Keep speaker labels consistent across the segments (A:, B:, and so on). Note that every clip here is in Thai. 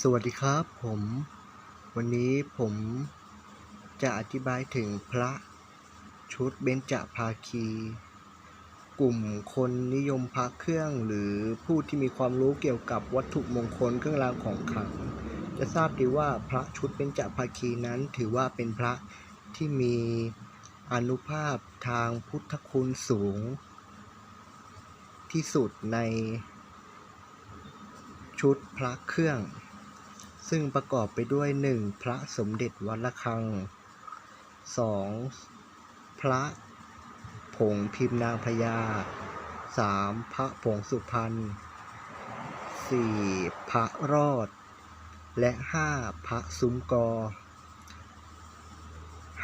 A: สวัสดีครับผม วันนี้ผมจะอธิบายถึงพระชุดเบญจภาคี กลุ่มคนนิยมพระเครื่องหรือผู้ที่มีความรู้เกี่ยวกับวัตถุมงคลเครื่องรางของขลัง จะทราบดีว่าพระชุดเบญจภาคีนั้นถือว่าเป็นพระที่มีอนุภาพทางพุทธคุณสูง ที่สุดในชุดพระเครื่อง ซึ่งประกอบไปด้วย 1. พระสมเด็จวัดระฆัง 2. พระผงพิมพ์นางพญา 3. พระผงสุพรรณ 4. พระรอด และ 5. พระซุ้มกอ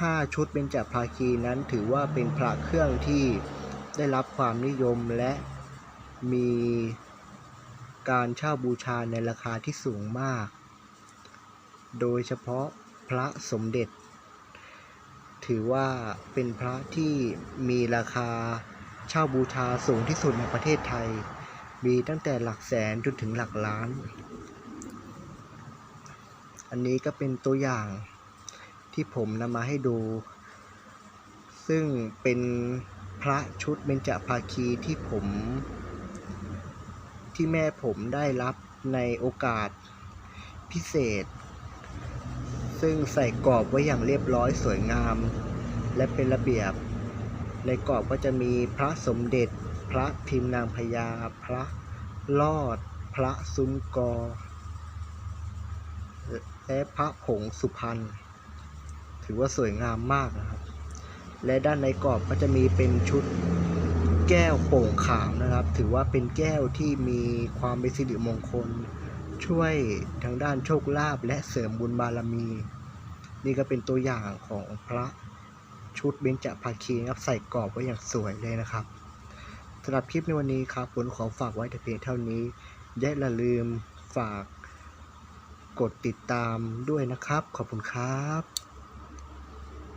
A: 5 ชุดเบญจภาคีนั้นถือว่าเป็นพระเครื่องที่ได้รับความนิยมและมีการเช่าบูชาในราคาที่สูงมาก โดยเฉพาะพระสมเด็จ ถือว่าเป็นพระที่มีราคาเช่าบูชาสูงที่สุดในประเทศไทย มีตั้งแต่หลักแสนจนถึงหลักล้าน อันนี้ก็เป็นตัวอย่างที่ผมนำมาให้ดู ซึ่งเป็นพระชุดเบญจภาคีที่ผมที่แม่ผมได้รับในโอกาสพิเศษ ซึ่งใส่กรอบไว้อย่างเรียบร้อยสวยงาม และเป็นระเบียบ ในกรอบก็จะมีพระสมเด็จ พระพิมพ์นางพญาพระลอด พระซุ้มกอ และพระผงสุพรรณถือว่าสวยงามมากนะครับ และด้านในกรอบก็จะมีเป็นชุดแก้วโป่งขามนะครับ ถือว่าเป็นแก้วที่มีความเป็นสิริมงคล ช่วยทางด้านโชคลาภและเสริมบุญบารมี นี่ก็เป็นตัวอย่างของพระชุดเบญจภาคีนะครับใส่กรอบไว้อย่างสวยเลยนะครับสำหรับคลิปในวันนี้ครับผมขอฝากไว้แต่เพียงเท่านี้อย่าลืมฝากกดติดตามด้วยนะครับ ขอบคุณครับ